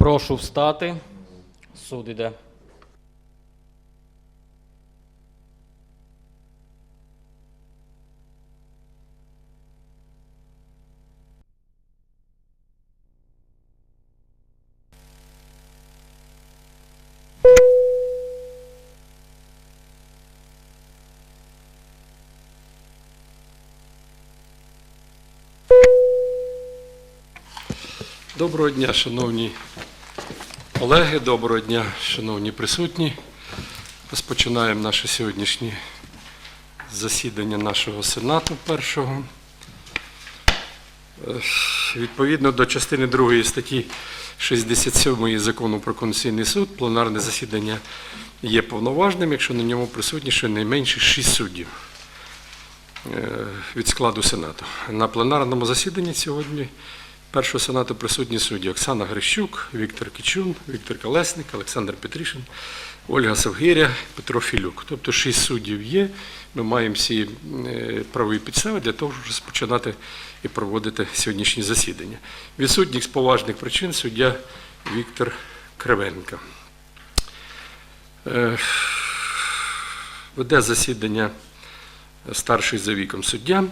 Прошу встати. Суд іде. Доброго дня, шановні колеги, доброго дня, шановні присутні. Розпочинаємо наше сьогоднішнє засідання нашого Сенату першого. Е, Відповідно до частини 2 статті 67 Закону про Конституційний суд, пленарне засідання є повноважним, якщо на ньому присутні щонайменше 6 суддів е, від складу Сенату. На пленарному засіданні сьогодні першого Сенату присутні судді Оксана Грищук, Віктор Кичун, Віктор Колесник, Олександр Петришин, Ольга Савгиря, Петро Філюк. Тобто шість суддів є. Ми маємо всі е, правові підстави для того, щоб розпочинати і проводити сьогоднішнє засідання. Відсутніх з поважних причин суддя Віктор Кривенко. Е, Веде засідання старший за віком суддя.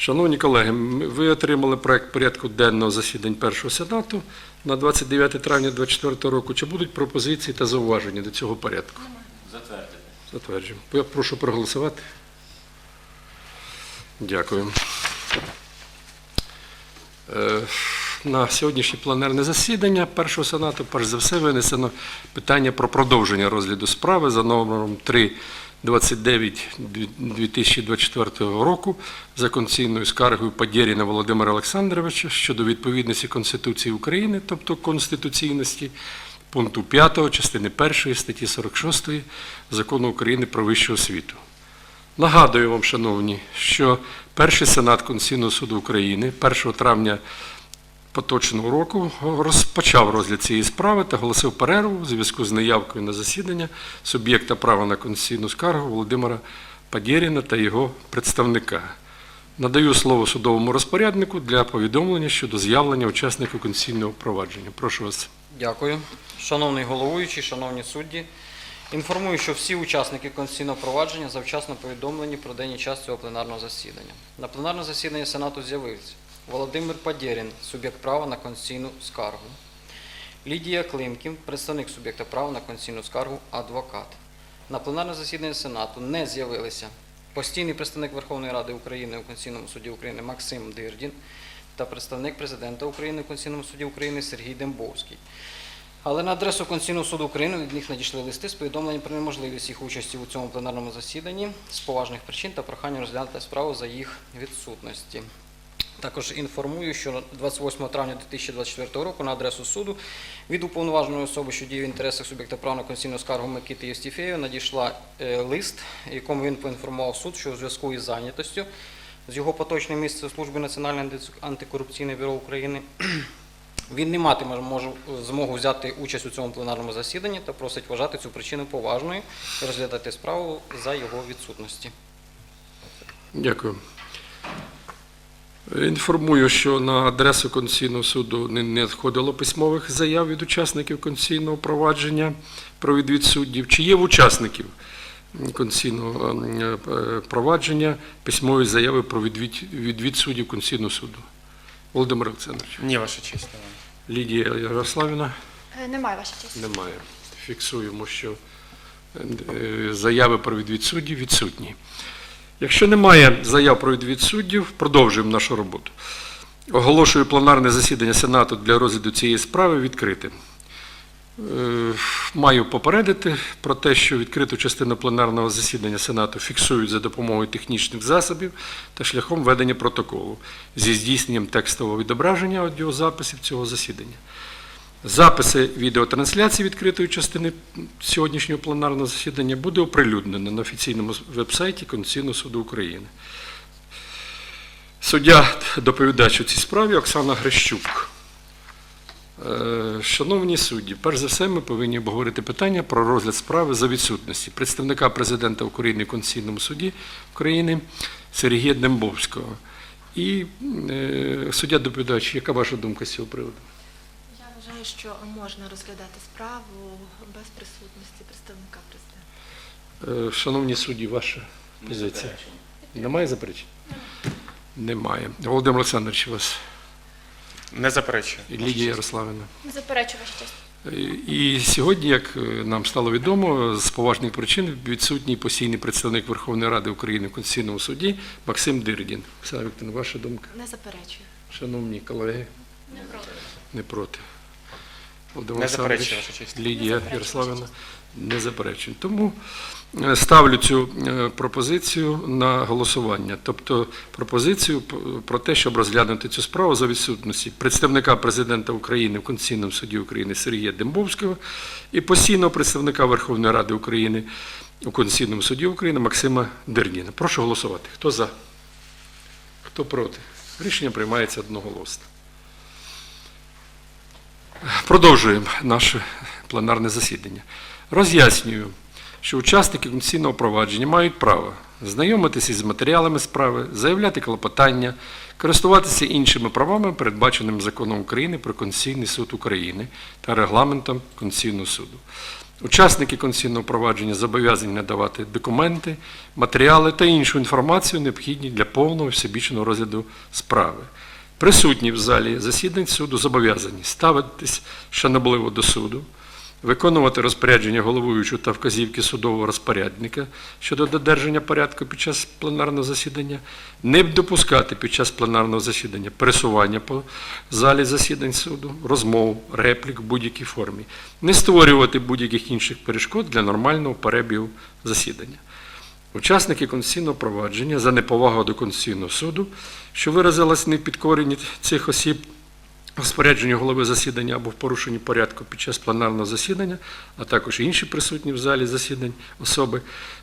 Шановні колеги, ви отримали проект порядку денного засідань першого сенату на 29 травня 2024 року. Чи будуть пропозиції та зауваження до цього порядку? Затвердити. Затверджуємо. Я прошу проголосувати. Дякую. Е, На сьогоднішнє пленарне засідання першого сенату, перш за все, винесено питання про продовження розгляду справи за номером 329 2024 року за конституційною скаргою Подєріна Володимира Олександровича щодо відповідності Конституції України, тобто конституційності, пункту 5 частини 1 статті 46 Закону України про вищу освіту. Нагадую вам, шановні, що перший сенат Конституційного суду України 1 травня поточного року розпочав розгляд цієї справи та оголосив перерву у зв'язку з неявкою на засідання суб'єкта права на конституційну скаргу Володимира Падєріна та його представника. Надаю слово судовому розпоряднику для повідомлення щодо з'явлення учасників конституційного провадження. Прошу вас. Дякую. Шановний головуючий, шановні судді, інформую, що всі учасники конституційного провадження завчасно повідомлені про день і час цього пленарного засідання. На пленарне засідання Сенату з'явився Володимир Падєрін, суб'єкт права на конституційну скаргу. Лідія Климкін, представник суб'єкта права на конституційну скаргу, адвокат. На пленарне засідання Сенату не з'явилися постійний представник Верховної Ради України у Конституційному суді України Максим Дирдін та представник президента України у Конституційному суді України Сергій Дембовський. Але на адресу Конституційного суду України від них надійшли листи з повідомленням про неможливість їх участі у цьому пленарному засіданні з поважних причин та прохання розглянути справу за їх відсутності. Також інформую, що 28 травня 2024 року на адресу суду від уповноваженої особи, що діє в інтересах суб'єкта права на конституційну скаргу Микити Євстіфєєва, надійшла е, лист, якому він поінформував суд, що у зв'язку із зайнятостю з його поточним місцем служби Національне анти- антикорупційне бюро України він не матиме змогу взяти участь у цьому пленарному засіданні та просить вважати цю причину поважною і розглядати справу за його відсутності. Дякую. Інформую, що на адресу Конституційного суду не надходило письмових заяв від учасників конституційного провадження про відвід суддів. Чи є в учасників конституційного е, е, провадження письмові заяви про відвід, відвід суддів Конституційного суду? Володимир Олександрович. Ні, ваша честь. Лідія Ярославівна? Е, Немає ваша честь. Немає. Фіксуємо, що заяви про відвід суддів відсутні. Якщо немає заяв про відвід суддів, продовжуємо нашу роботу. Оголошую пленарне засідання Сенату для розгляду цієї справи відкритим. Е, Маю попередити про те, що відкриту частину пленарного засідання Сенату фіксують за допомогою технічних засобів та шляхом ведення протоколу зі здійсненням текстового відображення аудіозаписів цього засідання. Записи відеотрансляції відкритої частини сьогоднішнього пленарного засідання буде оприлюднено на офіційному вебсайті Конституційного суду України. Суддя доповідач у цій справі Оксана Грищук. Е, Шановні судді, перш за все, ми повинні обговорити питання про розгляд справи за відсутності представника президента України в Конституційному суді України Сергія Дембовського. І е, суддя доповідач, яка ваша думка з цього приводу? Вважаю, що можна розглядати справу без присутності представника президента. Е, Шановні судді, ваша позиція? Немає заперечень? Немає. Володимир Олександрович, вас Не заперечую. і Лідія Ярославівна. Не заперечую ваша честь. І сьогодні, як е, нам стало відомо, з поважних причин відсутній постійний представник Верховної Ради України в Конституційному суді Максим Дирдін. Оксана Вікторівна, ваша думка? Не заперечую. Шановні колеги, Не проти. не проти. Володимир Не Олександрович, заперечую, ваша честь. Лідія заперечую, Ярославівна не заперечує. Тому е, ставлю цю е, пропозицію на голосування. Тобто пропозицію про те, щоб розглянути цю справу за відсутності представника президента України в Конституційному суді України Сергія Дембовського і постійного представника Верховної Ради України у Конституційному суді України Максима Дерніна. Прошу голосувати. Хто за? Хто проти? Рішення приймається одноголосно. Продовжуємо наше пленарне засідання. Роз'яснюю, що учасники конституційного провадження мають право знайомитися з матеріалами справи, заявляти клопотання, користуватися іншими правами, передбаченими законом України про Конституційний суд України та регламентом Конституційного суду. Учасники конституційного провадження зобов'язані надавати документи, матеріали та іншу інформацію, необхідні для повного всебічного розгляду справи. Присутні в залі засідань суду зобов'язані ставитись шанобливо до суду, виконувати розпорядження головуючого та вказівки судового розпорядника щодо додержання порядку під час пленарного засідання, не допускати під час пленарного засідання пересування по залі засідань суду, розмов, реплік в будь-якій формі, не створювати будь-яких інших перешкод для нормального перебігу засідання. Учасники конституційного провадження за неповагу до Конституційного суду, що виразилась в непідкоренні цих осіб розпорядженню голови засідання або в порушенні порядку під час пленарного засідання, а також інші присутні в залі засідань особи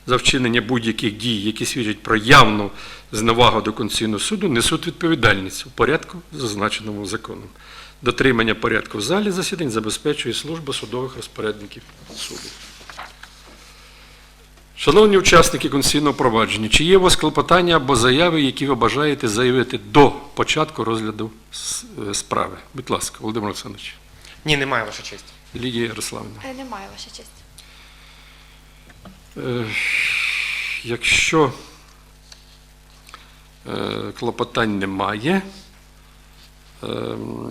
за вчинення будь-яких дій, які свідчать про явну зневагу до Конституційного суду, несуть відповідальність у порядку, зазначеному законом. Дотримання порядку в залі засідань забезпечує служба судових розпорядників суду. Шановні учасники конституційного провадження, чи є у вас клопотання або заяви, які ви бажаєте заявити до початку розгляду е, справи? Будь ласка, Володимир Олександрович. Ні, немає, ваша честь. Лідія Ярославівна. Е, Немає ваша честь. Е, Якщо клопотань немає, ем,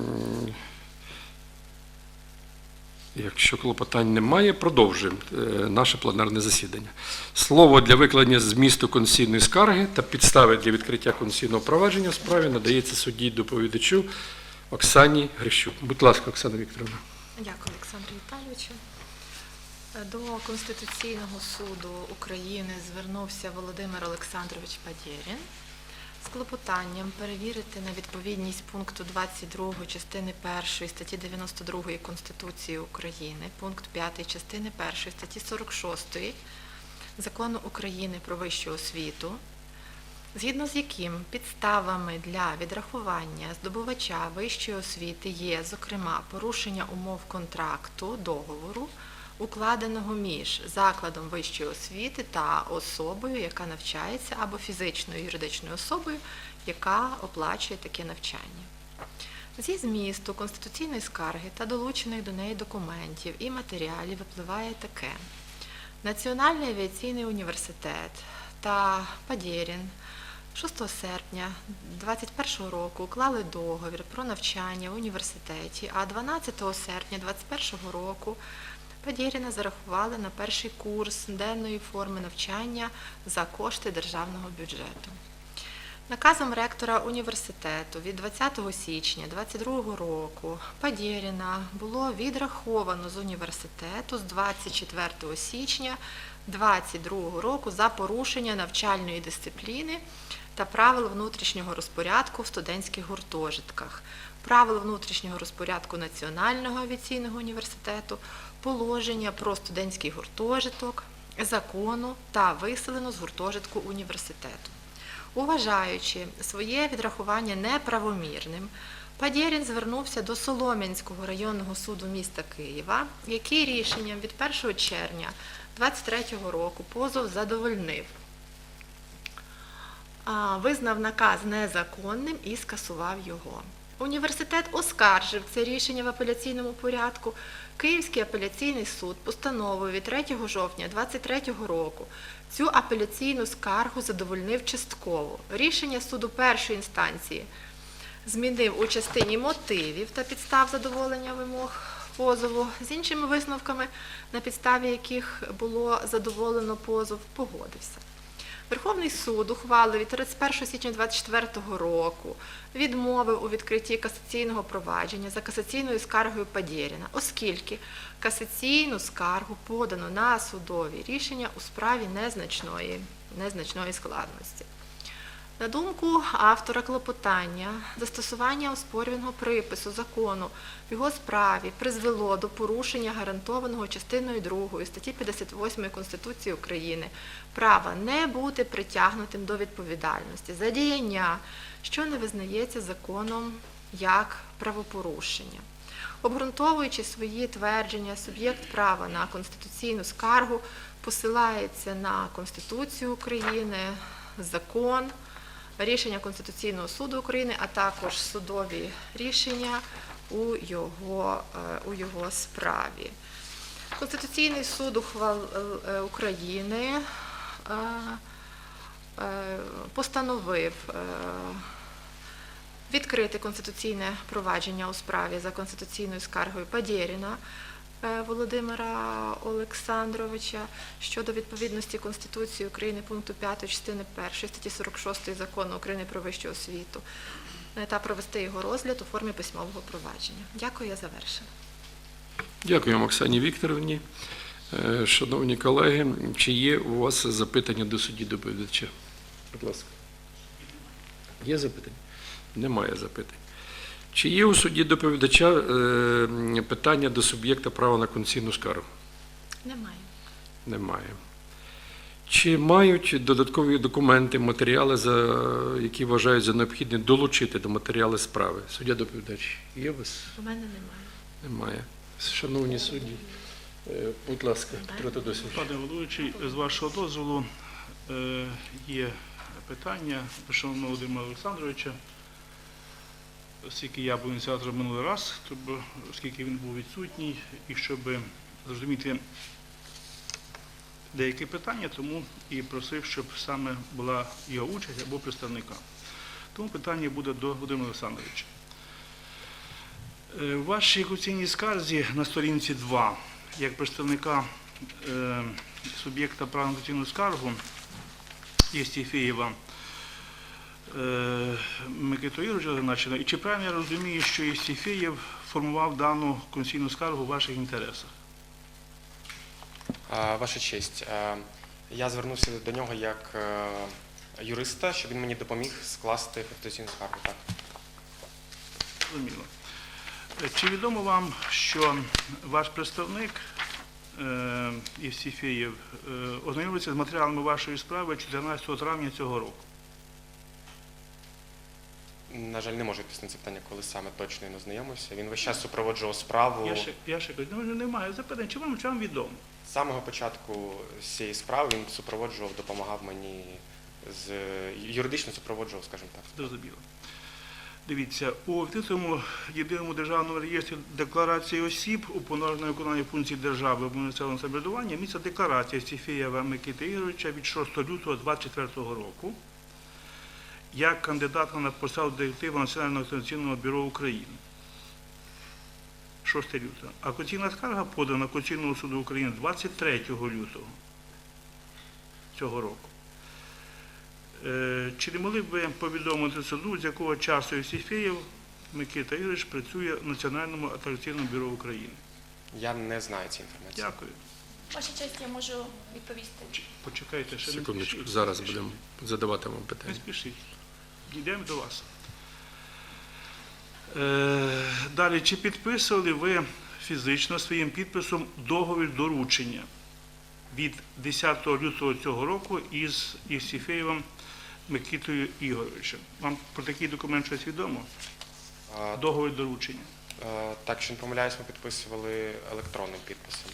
якщо клопотань немає, продовжуємо е, наше пленарне засідання. Слово для викладення змісту конституційної скарги та підстави для відкриття конституційного провадження в справі надається судді доповідачу Оксані Грищук. Будь ласка, Оксана Вікторовна. Дякую, Олександру Віталійовичу. До Конституційного суду України звернувся Володимир Олександрович Падєрін з клопотанням перевірити на відповідність пункту 22 частини 1 статті 92 Конституції України, пункт 5 частини 1 статті 46 Закону України про вищу освіту, згідно з яким підставами для відрахування здобувача вищої освіти є, зокрема, порушення умов контракту договору, укладеного між закладом вищої освіти та особою, яка навчається, або фізичною юридичною особою, яка оплачує таке навчання. Зі змісту конституційної скарги та долучених до неї документів і матеріалів випливає таке. Національний авіаційний університет та Падєрін 6 серпня 2021 року уклали договір про навчання в університеті, а 12 серпня 2021 року Падєріна зарахували на перший курс денної форми навчання за кошти державного бюджету. Наказом ректора університету від 20 січня 2022 року Падєріна було відраховано з університету з 24 січня 2022 року за порушення навчальної дисципліни та правил внутрішнього розпорядку в студентських гуртожитках, правил внутрішнього розпорядку Національного авіаційного університету, положення про студентський гуртожиток, закону та виселено з гуртожитку університету. Уважаючи своє відрахування неправомірним, Падєрін звернувся до Солом'янського районного суду міста Києва, який рішенням від 1 червня 2023 року позов задовольнив. Визнав наказ незаконним і скасував його. Університет оскаржив це рішення в апеляційному порядку. Київський апеляційний суд постановою від 3 жовтня 2023 року цю апеляційну скаргу задовольнив частково. Рішення суду першої інстанції змінив у частині мотивів та підстав задоволення вимог позову з іншими висновками, на підставі яких було задоволено позов, погодився. Верховний суд ухвалив від 31 січня 2024 року відмовив у відкритті касаційного провадження за касаційною скаргою Падєріна, оскільки касаційну скаргу подано на судові рішення у справі незначної, незначної складності. На думку автора клопотання, застосування оспорюваного припису закону в його справі призвело до порушення гарантованого частиною 2 статті 58 Конституції України права не бути притягнутим до відповідальності за діяння, що не визнається законом як правопорушення. Обґрунтовуючи свої твердження, суб'єкт права на конституційну скаргу посилається на Конституцію України, закон, рішення Конституційного суду України, а також судові рішення у його, е, у його справі. Конституційний суд е, України е, постановив відкрити конституційне провадження у справі за конституційною скаргою Падєріна Володимира Олександровича щодо відповідності Конституції України пункту 5 частини 1 статті 46 Закону України про вищу освіту е, та провести його розгляд у формі письмового провадження. Дякую, я завершила. Дякуємо Оксані Вікторовні. Е, Шановні колеги, чи є у вас запитання до судді доповідача? Будь ласка. Є запитання? Немає запитань. Чи є у судді доповідача е, питання до суб'єкта права на конституційну скаргу? Немає. Немає. Чи мають додаткові документи, матеріали, за, які вважають за необхідне долучити до матеріали справи? Суддя доповідач, є у вас? У мене немає. Немає. Шановні судді, е, будь ласка, Петро Тодосович. Пане головуючий, з вашого дозволу е, є питання до шановного Володимира Олександровича. Оскільки я був ініціатором минулий раз, оскільки він був відсутній, і щоб зрозуміти деякі питання, тому і просив, щоб саме була його участь або представника. Тому питання буде до Володимира Олександровича. Е, В вашій оцінній скарзі на сторінці 2, як представника е, суб'єкта права на скаргу Єстіфєєва е, Микиту Ігоровича зазначено. І чи правильно я розумію, що Єстіфєєв формував дану конституційну скаргу в ваших інтересах? Ваша честь, е, я звернувся до нього як е, юриста, щоб він мені допоміг скласти конституційну скаргу. Так. Зрозуміло. Е, Чи відомо вам, що ваш представник е, Євсіфєєв е, ознайомився з матеріалами вашої справи 14 травня цього року? На жаль, не можу відповісти на це питання, коли саме точно він ознайомився. Він весь час супроводжував справу Я ще, я ще кажу, ну, немає запитань, чи вам, чи вам відомо? з самого початку цієї справи. Він супроводжував, допомагав мені з юридично супроводжував, скажімо так. Зрозуміло. Дивіться, у відкритому єдиному державному реєстрі декларації осіб у повноваженому виконанні функцій держави або місцевого самоврядування місце декларація Стіфєєва Микити Ігоровича від 6 лютого 2024 року як кандидата на посаду директива Національного конституційного бюро України. 6 лютого. А конституційна скарга подана Конституційного суду України 23 лютого цього року. Е, Чи не могли б ви повідомити суду, з якого часу Євсіфєєв Микита Ігорович працює в Національному антикорупційному бюро України? Я не знаю цієї інформації. Дякую. Ваша честь, я можу відповісти. Почекайте, ще не Секундочку, спішіть. зараз будемо задавати вам питання. Не спішіть. Йдемо до вас. Е, Далі, чи підписували ви фізично своїм підписом договір доручення від 10 лютого цього року із Євсіфєєвим Микитою Ігоровичем? Вам про такий документ щось відомо? Договір доручення. Так, що не помиляюсь, ми підписували електронним підписом.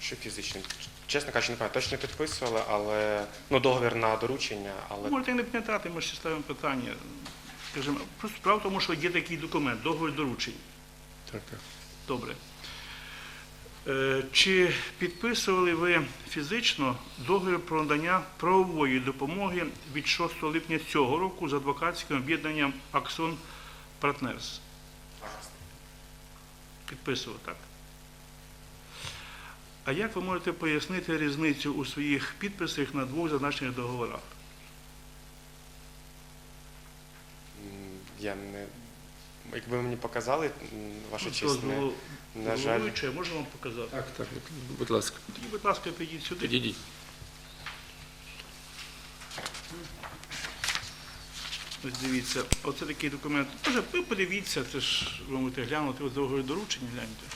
Чи фізичним? Чесно кажучи, не пам'ятаю, точно підписували, але ну, договір на доручення, але Можете не пам'ятати, ми ще ставимо питання. скажімо, просто справа в тому, що є такий документ, договір доручень. Так, так. Добре. Е, Чи підписували ви фізично договір про надання правової допомоги від 6 липня цього року з адвокатським об'єднанням Аксон Партнерс? Підписував, так. А як ви можете пояснити різницю у своїх підписах на двох зазначених договорах? Я не. Якби ви мені показали, м, ваша честь, не, на жаль. я можу вам показати? Так, так, будь ласка, Тоді, будь ласка, підійдіть сюди. підійдіть. Ось дивіться, оце такий документ. Може, ви подивіться, це ж ви можете глянути, ось договір доручення, гляньте.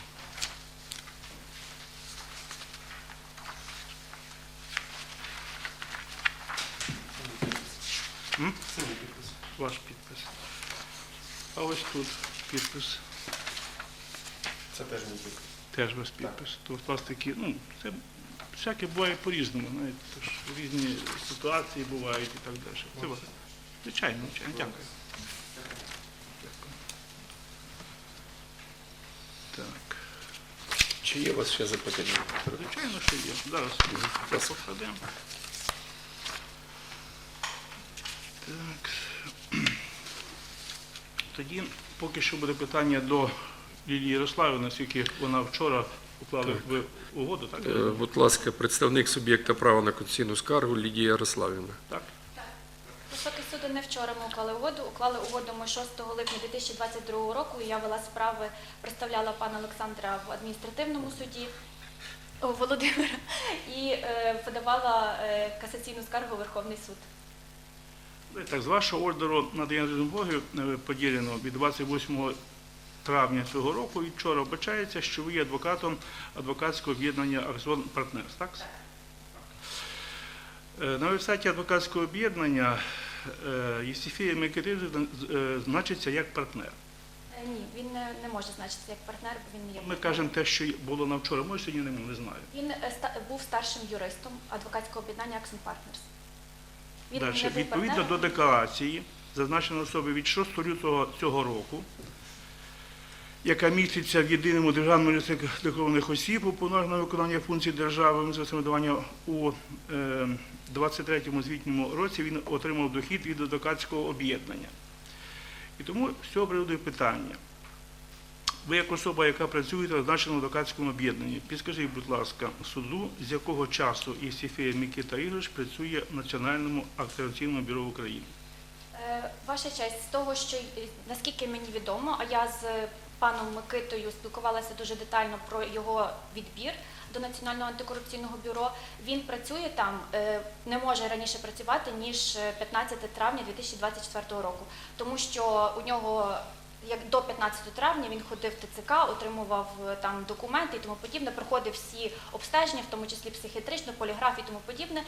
М? Ваш підпис. А ось тут підпис. Це теж мій підпис. Теж ваш підпис. То у вас такі, ну, це всяке буває по-різному, знаєте, то ж різні ситуації бувають і так далі. Це вас. Звичайно, звичайно, дякую. Так, Чи є у вас ще запитання? звичайно, що є. Зараз покладемо. Так. Тоді поки що буде питання до Лілії Ярославівни, оскільки вона вчора уклали Так. в угоду, так? Е, Будь ласка, представник суб'єкта права на конституційну скаргу Лідія Ярославівна. Так. Високий суди не вчора ми уклали угоду. Уклали угоду ми 6 липня 2022 року. Я вела справи, представляла пана Олександра в адміністративному суді о, Володимира і е, подавала е, касаційну скаргу у Верховний суд. Так, з вашого ордеру надання допомоги е, поділено від 28 травня цього року від вчора вбачається, що ви є адвокатом адвокатського об'єднання Аксон Партнерс, так? Е, На вебсайті адвокатського об'єднання е, Єсифія Микитизу значиться як партнер. Е, Ні, він не, не може значитися як партнер, бо він не є. Ми кажемо те, що було на вчора, може сьогодні не, знаю. Він е, був старшим юристом адвокатського об'єднання Аксон Партнерс. Далі, відповідно до декларації, зазначеної особи від 6 лютого цього року, яка міститься в єдиному державному реєстрі декларованих осіб, уповноваженого на виконання функцій держави самоврядування у е, 23-му звітньому році він отримав дохід від адвокатського об'єднання. І тому з цього приводу питання. Ви як особа, яка працює в зазначеному адвокатському об'єднанні, підскажіть, будь ласка, суду, з якого часу Єсифія Микита Ігорович працює в Національному акредитаційному бюро України? Е, Ваша честь, з того, що е, наскільки мені відомо, а я з паном Микитою спілкувалася дуже детально про його відбір до Національного антикорупційного бюро. Він працює там, е, не може раніше працювати ніж е, 15 травня 2024 року, тому що у нього. Як до 15 травня він ходив в ТЦК, отримував е, там документи і тому подібне, проходив всі обстеження, в тому числі психіатричну, поліграфію і тому подібне,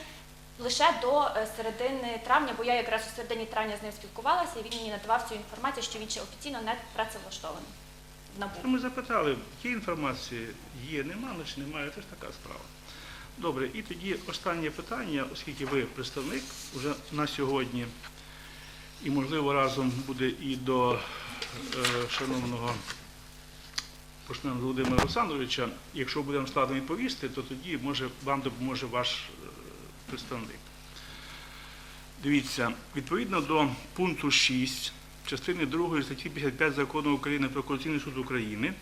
лише до е, середини травня, бо я якраз у середині травня з ним спілкувалася, і він мені надавав цю інформацію, що він ще офіційно не працевлаштований в НАБУ. Ми запитали, є інформація, є, нема, значить немає, це ж така справа. Добре, і тоді останнє питання, оскільки ви представник вже на сьогодні, і можливо разом буде і до шановного Пушнена Володимира Олександровича, якщо будемо складно відповісти, то тоді може вам допоможе ваш е, представник. Дивіться, відповідно до пункту 6 частини 2 статті 55 Закону України про Конституційний суд України,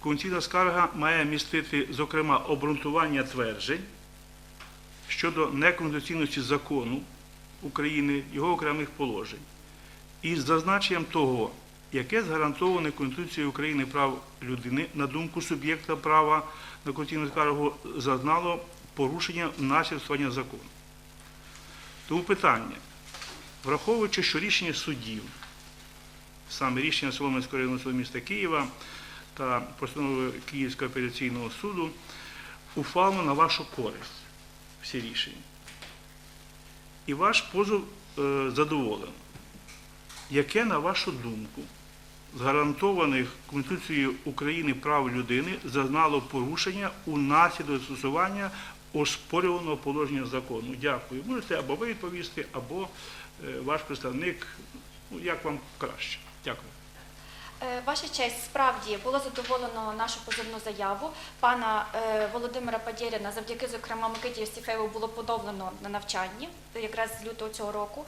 конституційна скарга має містити, зокрема, обґрунтування тверджень щодо неконституційності закону України, його окремих положень, із зазначенням того, яке згарантоване Конституцією України прав людини на думку суб'єкта права на конституційну скаргу зазнало порушення наслідування закону. Тому питання, враховуючи, що рішення судів, саме рішення Солом'янського районного суду міста Києва та постанови Київського апеляційного суду, ухвалено на вашу користь всі рішення. І ваш позов е, задоволено. Яке, на вашу думку, з гарантованих Конституцією України прав людини зазнало порушення у наслідок застосування оспорюваного положення закону? Дякую. Можете або ви відповісти, або е, ваш представник Ну, як вам краще. Дякую. Е, Ваша честь, справді було задоволено нашу позовну заяву. Пана е, Володимира Падєріна завдяки, зокрема, Микиті Єстіфеєву було подовлено на навчанні, якраз з лютого цього року.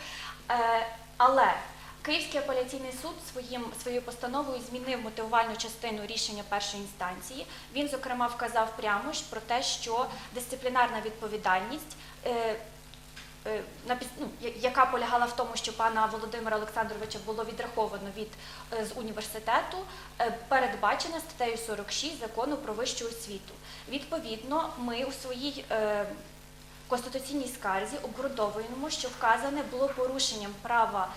Але Київський апеляційний суд своїм, своєю постановою змінив мотивувальну частину рішення першої інстанції. Він, зокрема, вказав прямо ж про те, що дисциплінарна відповідальність. е, е, ну, яка полягала в тому, що пана Володимира Олександровича було відраховано від е, з університету, е, передбачена статтею 46 закону про вищу освіту. Відповідно, ми у своїй конституційній скарзі обґрунтовуємо, що вказане було порушенням права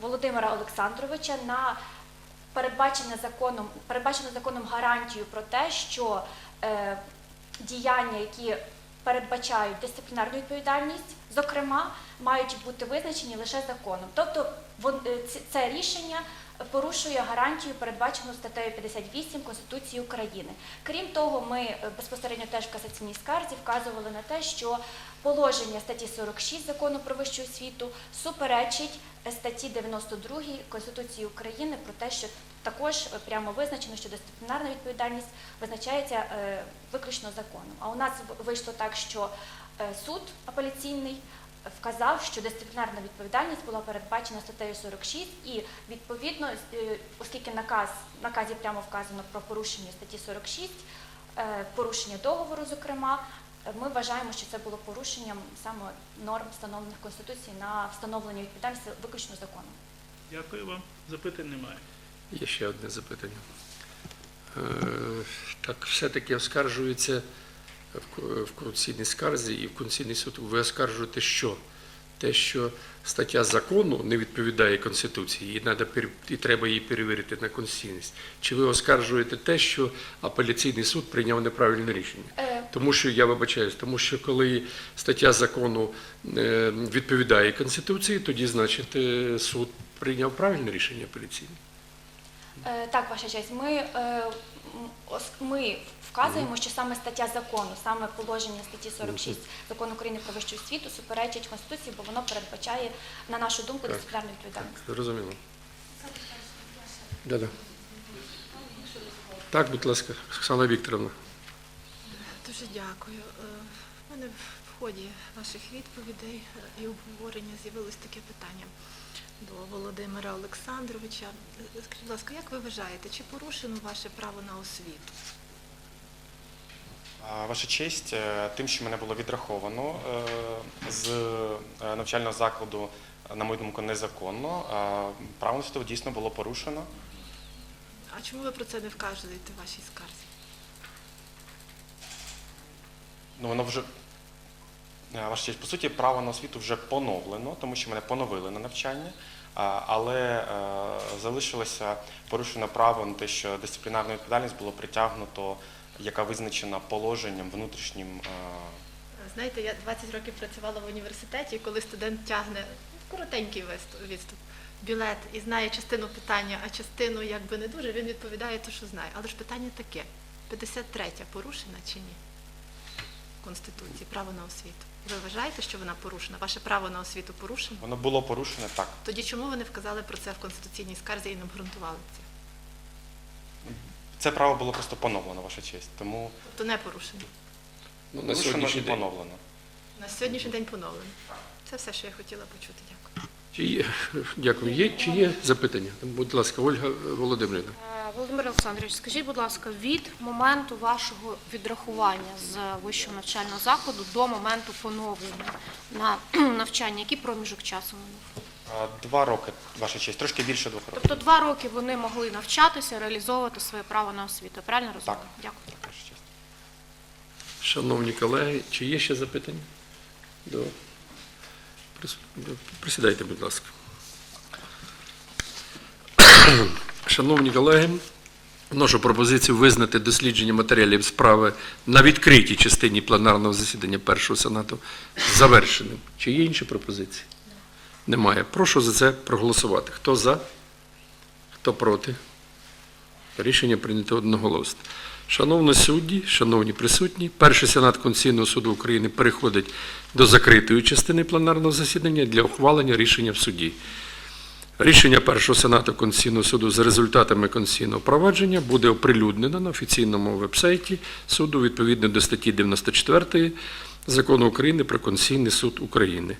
Володимира Олександровича на передбачене законом, передбачену законом гарантію про те, що е, діяння, які передбачають дисциплінарну відповідальність, зокрема, мають бути визначені лише законом. Тобто е, це рішення порушує гарантію, передбачену статтею 58 Конституції України. Крім того, ми е, безпосередньо теж в касаційній скарзі вказували на те, що положення статті 46 закону про вищу освіту суперечить е, статті 92 Конституції України про те, що також е, прямо визначено, що дисциплінарна відповідальність визначається виключно законом. А у нас вийшло так, що суд апеляційний вказав, що дисциплінарна відповідальність була передбачена статтею 46 і відповідно, е, оскільки наказ наказі прямо вказано про порушення статті 46, е, порушення договору, зокрема, е, ми вважаємо, що це було порушенням саме норм, встановлених Конституцією на встановлення відповідальності виключно законом. Дякую вам. Запитань немає. Є ще одне запитання. Е, Так, все-таки оскаржується в ко- конституційній скарзі і в Конституційний суд. Ви оскаржуєте що? Те, що стаття закону не відповідає Конституції, і треба її перевірити на конституційність. Чи ви оскаржуєте те, що апеляційний суд прийняв неправильне рішення? Е, Тому що я вибачаюсь, тому що коли стаття закону е, відповідає Конституції, тоді, значить, е, суд прийняв правильне рішення апеляційне. Е, Так, ваша честь. Ми, е, ми вказуємо, що саме стаття закону, саме положення статті 46 закону України про вищу освіту суперечить Конституції, бо воно передбачає, на нашу думку, дисциплінарну відповідальність. Зрозуміло. Да-да. Так, будь ласка, Оксана Вікторовна. Дуже дякую. Е, В мене в ході ваших відповідей е, і обговорення з'явилось таке питання до Володимира Олександровича. Скажіть, будь ласка, як ви вважаєте, чи порушено ваше право на освіту? Ваша честь, е, тим, що мене було відраховано е, з е, навчального закладу, на мою думку, незаконно, право на освіту дійсно було порушено. А чому ви про це не вказуєте в вашій скарзі? Ну, воно вже, ваша честь, по суті, право на освіту вже поновлено, тому що мене поновили на навчання, але е, залишилося порушено право на те, що дисциплінарну відповідальність було притягнуто, яка визначена положенням внутрішнім. е, Знаєте, я 20 років працювала в університеті, коли студент тягне коротенький відступ, білет і знає частину питання, а частину якби не дуже, він відповідає те, що знає. Але ж питання таке: 53-я порушена чи ні? Конституції, право на освіту. Ви вважаєте, що вона порушена? Ваше право на освіту порушено? Воно було порушене так. Тоді чому ви не вказали про це в конституційній скарзі і не обґрунтували це? Це право було просто поновлено, ваша честь. Тому Тобто не порушено. Ну, на порушено сьогоднішній день. поновлено. На сьогоднішній день поновлено. Це все, що я хотіла почути. Дякую. Чи є, дякую. Є, чи є запитання? Будь ласка, Ольга Володимирівна. Володимир Олександрович, скажіть, будь ласка, від моменту вашого відрахування з вищого навчального закладу до моменту поновлення на навчання, який проміжок часу минув? Два роки, ваша честь, трошки більше двох років. Тобто два роки вони могли навчатися, реалізовувати своє право на освіту. Я правильно розумію? Так. Дякую. Ваша честь. Шановні колеги, чи є ще запитання? До... Присідайте, будь ласка. Шановні колеги, вношу пропозицію визнати дослідження матеріалів справи на відкритій частині пленарного засідання першого сенату завершеним. Чи є інші пропозиції? Немає. Прошу за це проголосувати. Хто за? Хто проти? Рішення прийнято одноголосно. Шановні судді, шановні присутні, перший сенат Конституційного суду України переходить до закритої частини пленарного засідання для ухвалення рішення в суді. Рішення першого сенату Конституційного суду за результатами конституційного провадження буде оприлюднено на офіційному вебсайті суду відповідно до статті 94 Закону України про Конституційний суд України.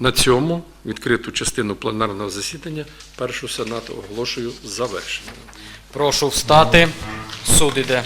На цьому відкриту частину пленарного засідання першого сенату оголошую завершеною. Прошу встати. Суд іде.